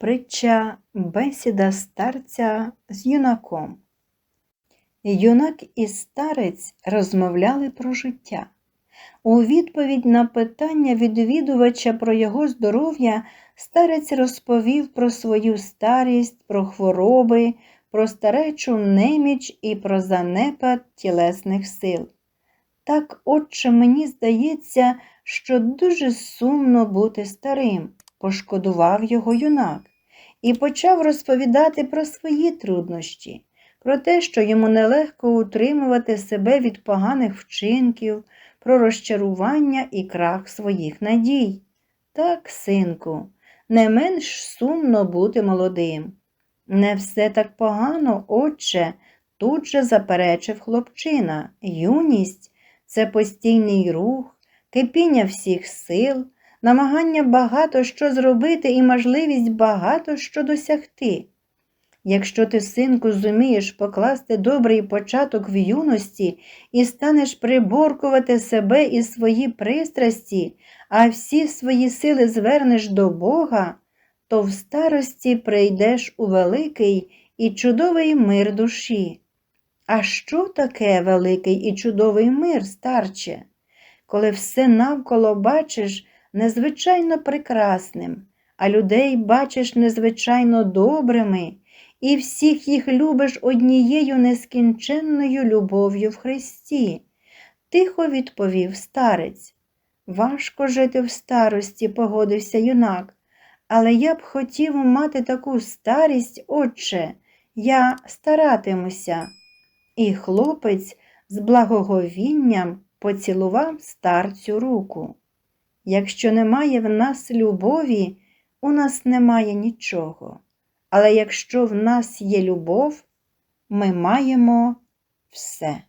Притча бесіда старця з юнаком. Юнак і старець розмовляли про життя. У відповідь на питання відвідувача про його здоров'я старець розповів про свою старість, про хвороби, про старечу неміч і про занепад тілесних сил. Так, отче, мені здається, що дуже сумно бути старим, пошкодував його юнак, і почав розповідати про свої труднощі, про те, що йому нелегко утримувати себе від поганих вчинків, про розчарування і крах своїх надій. Так, синку, не менш сумно бути молодим. Не все так погано, отче, тут же заперечив хлопчина. Юність це постійний рух, кипіння всіх сил, намагання багато що зробити і можливість багато що досягти. Якщо ти, синку, зумієш покласти добрий початок в юності і станеш приборкувати себе і свої пристрасті, а всі свої сили звернеш до Бога, то в старості прийдеш у великий і чудовий мир душі. А що таке великий і чудовий мир, старче? Коли все навколо бачиш незвичайно прекрасним, а людей бачиш незвичайно добрими, і всіх їх любиш однією нескінченною любов'ю в Христі, тихо відповів старець. Важко жити в старості, погодився юнак, але я б хотів мати таку старість, отче, я старатимуся. І хлопець з благоговінням поцілував старцю руку. Якщо немає в нас любові, у нас немає нічого. Але якщо в нас є любов, ми маємо все.